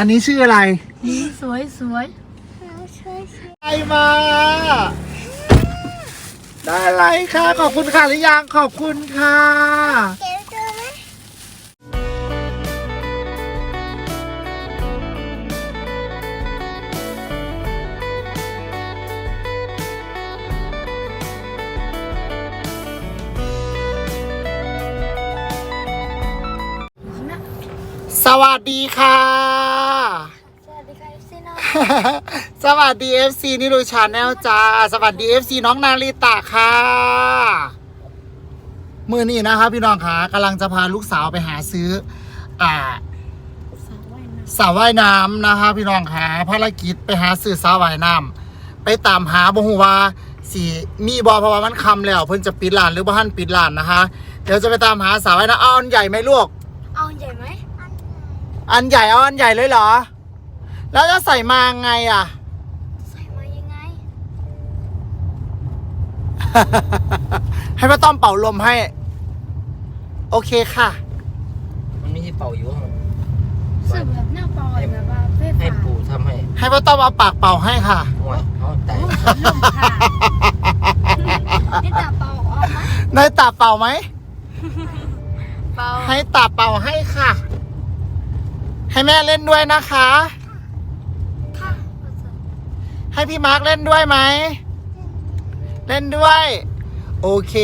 อันนี้ชื่ออะไร นี่สวยสวยใครมา ได้อะไรค่ะ ขอบคุณค่ะหรือยังขอบคุณค่ะเก็บตัวไหมสวัสดีค่ะ สวัสดี FC นิรุชาแนลจ้า สวัสดี FC น้องนาริตะค่ะมือนี้นะคะพี่น้องค่ะกำลังจะพาลูกสาวไปหาซื้อ อ่าสาวว่ายน้สระว่ายน้ำนะคะ พี่น้องค่ะภารกิจไปหาซื้อสระว่ายน้ำไปตามหาบ่ฮู้ว่าสีมีบอเพราะว่ามันคำแล้ว เพิ่นจะปิดร้านหรือบ่ทันปิดร้านนะคะ เดี๋ยวจะไปตามหาสระว่ายน้ำเอาอันใหญ่ไหมลูกเอาใหญ่ไหมอันใหญ่เอาอันใหญ่เลยเหรอ แล้วจะใส่มาไงอะ ใส่มายังไง ให้ป้าต้อมเป่าลมให้ โอเคค่ะ มันไม่ใช่เป่าอยู่ข้างสึกแบบหน้าปอยแบบว่าเฟ่ให้ฝาปู่ทำให้ให้ป้าต้อมเอาปากเป่าให้ค่ะห่วยเอาแต่โอ้ยลมค่ะนี่ตาเป่าออกไหมในตาเป่าไหม เป่าให้ตาเป่าให้ค่ะ ให้แม่เล่นด้วยนะคะค่ะ ให้พี่มาร์คเล่นด้วยไหม เล่นด้วย โอเค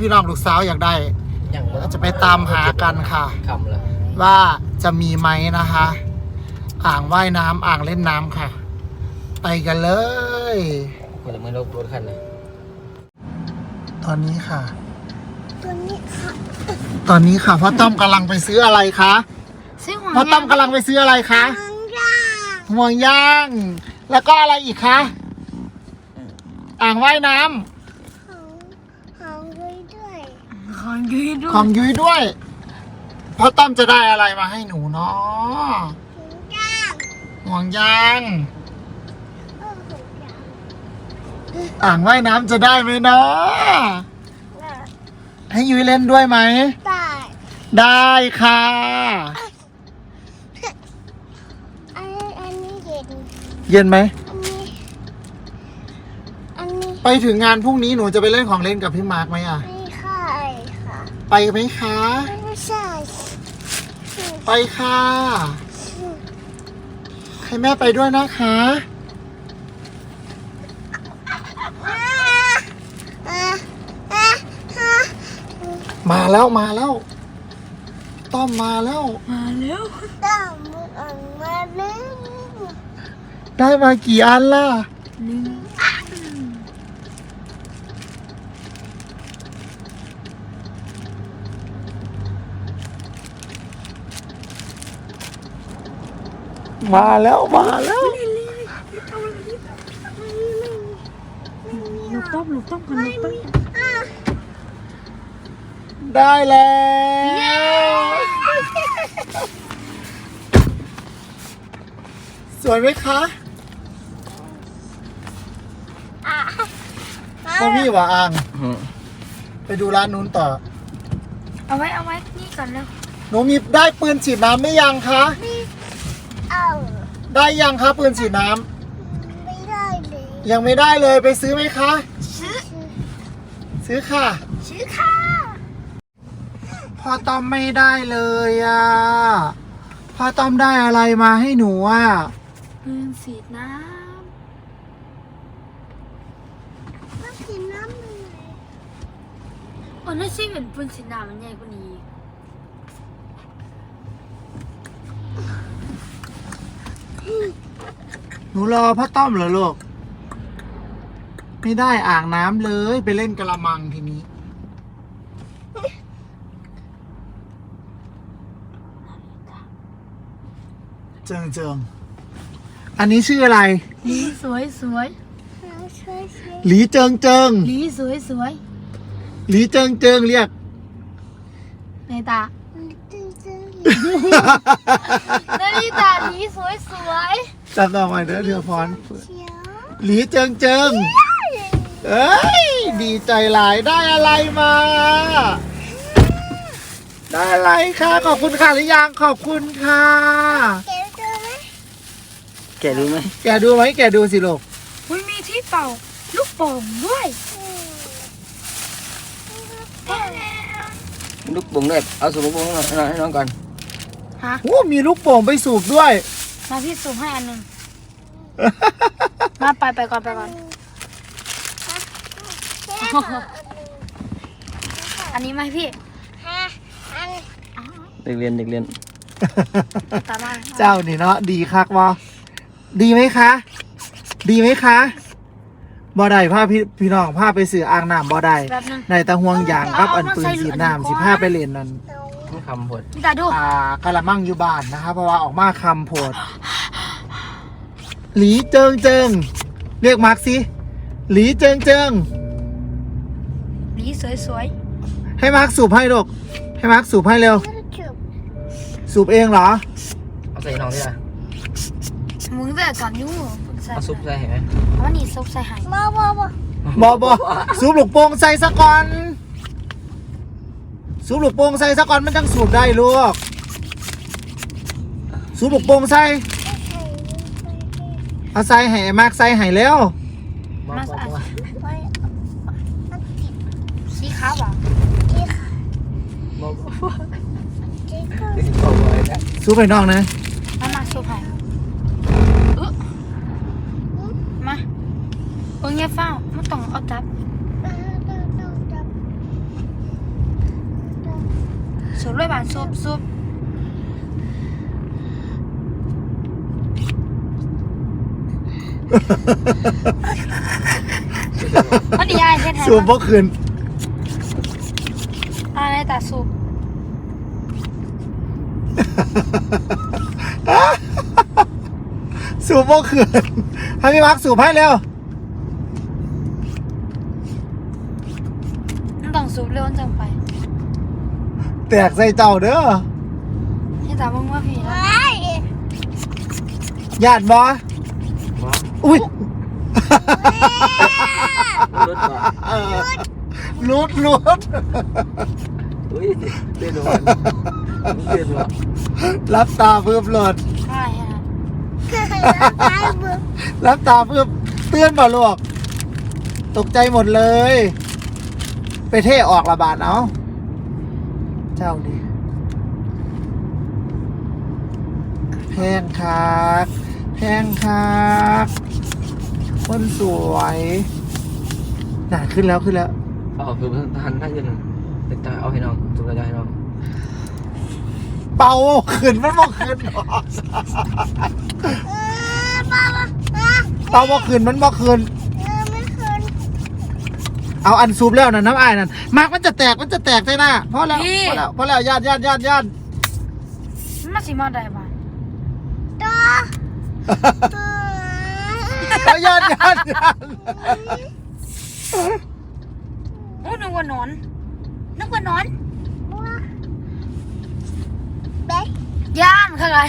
พี่น้องลูกสาวอยากได้อย่างเราจะไปตามหากันค่ะ คำละว่าจะมีไหมนะคะ อ่างว่ายน้ำอ่างเล่นน้ำค่ะ ไปกันเลย คนละมือรถรถคันเลยตอนนี้ค่ะ ตัวนี้ค่ะตอนนี้ค่ะพ่อต้อมกำลังไปซื้ออะไรคะซื้อหัวพ่อต้อมกำลังไปซื้ออะไรคะ มังย่างห่วงย่าง แล้วก็อะไรอีกคะอ่างว่ายน้ำของของด้วยด้วยของยืดด้วขอยงยุ้ยด้วยพ่อต้อมจะได้อะไรมาให้หนูเนาะมังย่างห่วงยางเออมังย่างอ่างว่ายน้ำจะได้ไหมเนาะน่ะให้ยุ้ยเล่นด้วยไหม ได้ได้ค่ะ อันนี้อันนี้เย็น เย็นไหมอันนี้อันนี้ไปถึงงานพรุ่งนี้หนูจะไปเล่นของเล่นกับพี่มาร์คไหมอะ ไม่ใช่ค่ะ ไปไหมคะ ไม่ใช่ไปค่ะ ให้แม่ไปด้วยนะคะอ่าอ่าอ่าอ่ามาแล้วมาแล้วต้อมมาแล้ว มาแล้ว ต้องมือออกมาเล่น ได้มากี่อันล่ะหนึ่งมาแล้วมาแล้วลูกต้มลูกต้มกันลูกต้มอ่าได้แล้วสวยไหมคะ อ่า พ่อพี่หว่าอ่างไปดูร้านนู้นต่อ เอาไว้เอาไว้นี่ก่อนแล้วหนูมีได้ปืนฉีดน้ำไม่ยังคะ เอาได้ยังคะปืนฉีดน้ไม่ได้เลยำยังไม่ได้เลยไปซื้อไหมคะ ซื้อซื้อค่ะ ซื้อค่ะพ่อต้อมไม่ได้เลยอะ พ่อต้อมได้อะไรมาให้หนูอะ ปืนสีดน้ มากินน้ำเลยำ โอ้น่าใช่เหมือนปืนสีดน้ำมันใหญ่กว่านี้หนูรอพ่อต้อมเหรอลูก ไม่ได้อ่างน้ำเลยไปเล่นกระมังทีนี้ เจิงเจิงอันนี้ชื่ออะไร หลีสวยสวยเราช่วยช่วยหลีเจิงเจิง หลีสวยสวย หลีเจิงเจิงเรียก ในตาตื้อตื้อนาฬิตาหลีสวยสวยจำต่อมาเด้อเถือพรเชียวหลีเจิงเจิงเอ้ยดีใจหลายได้อะไรมา ได้อะไรคะขอบคุณค่ะหรือยังขอบคุณค่ะเก็บตัวไหมแกะดูไหมแกดูไหมแกดูสิลูกอุ้ยมีที่เป่าลูกโป่งด้วย ลูกบุ้งด้วยเอาสูบลูกบุ้งให้น้องให้น้องก่อนฮะโอ้มีลูกโป่งไปสูบด้วย มาพี่สูบให้อันหนึ่งมาไปไปก่อนไปก่อน อันนี้มาให้พี่ฮะอันเด็กเรียนเด็กเรียน ตามมา เจ้านี่เนาะดีคักวะดีไหมคะ ดีไหมคะ บ่ได้พาพี่พี่น้องพาไปสื่ออ่างน้ำบ่ได้แบบนึง ในตะห่วงยางกับอันปืนฉีดน้ำสิพาไปเล่นนั่นนี่คำพดพี่ตาดูอ่ากะละมั่งอยู่บ้านนะคะเพราะว่าออกมาคำโพดหลีเจิงเจิงเรียกมาร์กสิหลีเจิงเจิงนี่สวยให้มาร์กสูบให้ลูกให้มาร์กสูบให้เร็วก็จุบสูบเองเหรอ เอาใส่น้องดิล่ะๆมึงแต่ก่อนอยู่ใส่ เอาซุปใส่เห็นไหมวันนี้ซุปใส่ใหายมาบ่บ่บอบอสูบลูกโป่งใส่ซะก่อน สูบลูกโป่งใส่ซะก่อนมันจังสูบได้ลูก สูบลูกโป่งใส่เอาใส่ให้มาร์กใส่ให้แล้วบอกบอกบอกไปมันติดสีขาวเปล่าที่ขาบอกบอกที่ก็นี่สิบอกเลยนะสูบไปนอกนะ มามาซุปให้อึ๊ะมาเบิ่ง อย่าเฝ้าไม่ต้องเอาจับเออต้องต้องจับต้องซุปเลยบ้านซุปซุปวันนี้ยายเฮ็ดให้สูบบ่คืนอะไรตาซุปสูบบ่คืนให้พี่มาร์กสูบให้เร็ว มันต้องซุปเร็วจังไป แตกใส่เจ้าเด้อให้ตาเบิ่งว่าพี่ไปแล้วญาติบ่บอกอุ้ยรถบอกเออลุดลุดอุ้ยเต้นวันเต้นวันรับตาเพิ่มหลดใช่ฮะเคยแล้วไปบ่รับตาเพิ่มเตือนบ่ลูกตกใจหมดเลย ไปเท่ออกระบาดเอา เจ้าดีแพงคักแพงคักคนสวยน่ะขึ้นแล้วขึ้นแล้วเอาคือทันท่านยืนเด็กตาเอาให้น้องจุกระจายให้น้อง เป่าขึ้นมันบ่ขึ้นหรอกเออมาบ่อะเป่าบ่ขึ้นมันบ่ขึ้นเออไม่คืน เอาอันซูบแล้วนะน้ำอายนั่นมากมันจะแตกมันจะแตกใช่หน้าพอแล้วพอแล้วพอแล้วญาติญาติญาติญาติมันมาสิมาได้บ้านต่อต่อเอาญาติญาติญาติโอ้นึกว่านอนนึกว่านอนว่าเบ๊กย่านคืออะไร